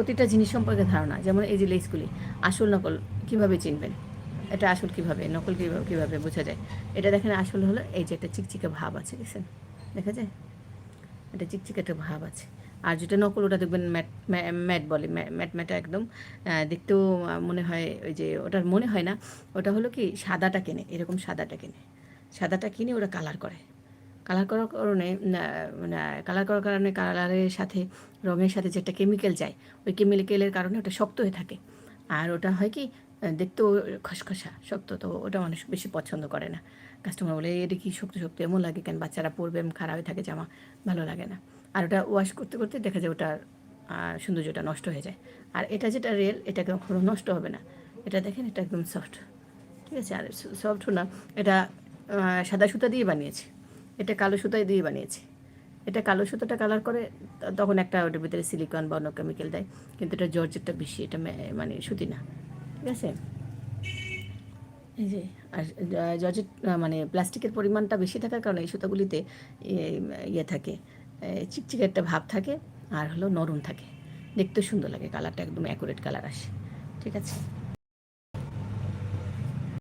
প্রতিটা জিনিস সম্পর্কে ধারণা, যেমন এই যে লেসগুলি আসল নকল কীভাবে চিনবেন? এটা আসল কীভাবে, নকল কীভাবে কীভাবে বোঝা যায়? এটা দেখেন আসল হলো এই যে একটা চিকচিকে ভাব আছে, দেখছেন? দেখা যায়? এটা চিকচিকে একটা ভাব আছে। আর যেটা নকল, ওটা দেখবেন ম্যাট ম্যাট বলে ম্যাট ম্যাটা একদম দেখতেও মনে হয় ওই যে, ওটার মনে হয় না। ওটা হলো কি, সাদাটা কেনে, এরকম সাদাটা কেনে। সাদাটা কিনে ওরা কালার করে। কালার করার কারণে মানে কালার করার কারণে কালারের সাথে, রঙের সাথে যে একটা কেমিক্যাল যায়, ওই কেমিক্যালের কারণে ওটা শক্ত হয়ে থাকে। আর ওটা হয় কি, দেখতেও খসখসা, শক্ত, তো ওটা মানুষ বেশি পছন্দ করে না। কাস্টমার বলে এটা কি শক্ত শক্ত, এমন লাগে কেন? বাচ্চারা পরবে, এমন খারাপ হয়ে থাকে জামা, ভালো লাগে না। আর ওটা ওয়াশ করতে করতে দেখা যায় ওটার সৌন্দর্যটা নষ্ট হয়ে যায়। আর এটা যেটা রেল এটা কখনো নষ্ট হবে না। এটা দেখেন, এটা একদম সফট ঠিক আছে? আর সফট না, এটা সাদা সুতা দিয়ে বানিয়েছে। এটা কালো সুতায় দিয়ে বানিয়েছে। এটা কালো সুতোটা কালার করে তখন একটা ওটার ভিতরে সিলিকন বা অন্য কেমিক্যাল দেয়। কিন্তু এটা জর্জেটটা বেশি, এটা মানে সুতি না। ঠিক আছে? এই যে, আর জর্জেট মানে প্লাস্টিকের পরিমাণটা বেশি থাকার কারণে এই সুতোগুলিতে ইয়ে থাকে চিকচিকে একটা ভাব থাকে, আর হলো নরম থাকে। দেখতে সুন্দর লাগে কালারটা একদম অ্যাকুরেট কালার আসে। ঠিক আছে?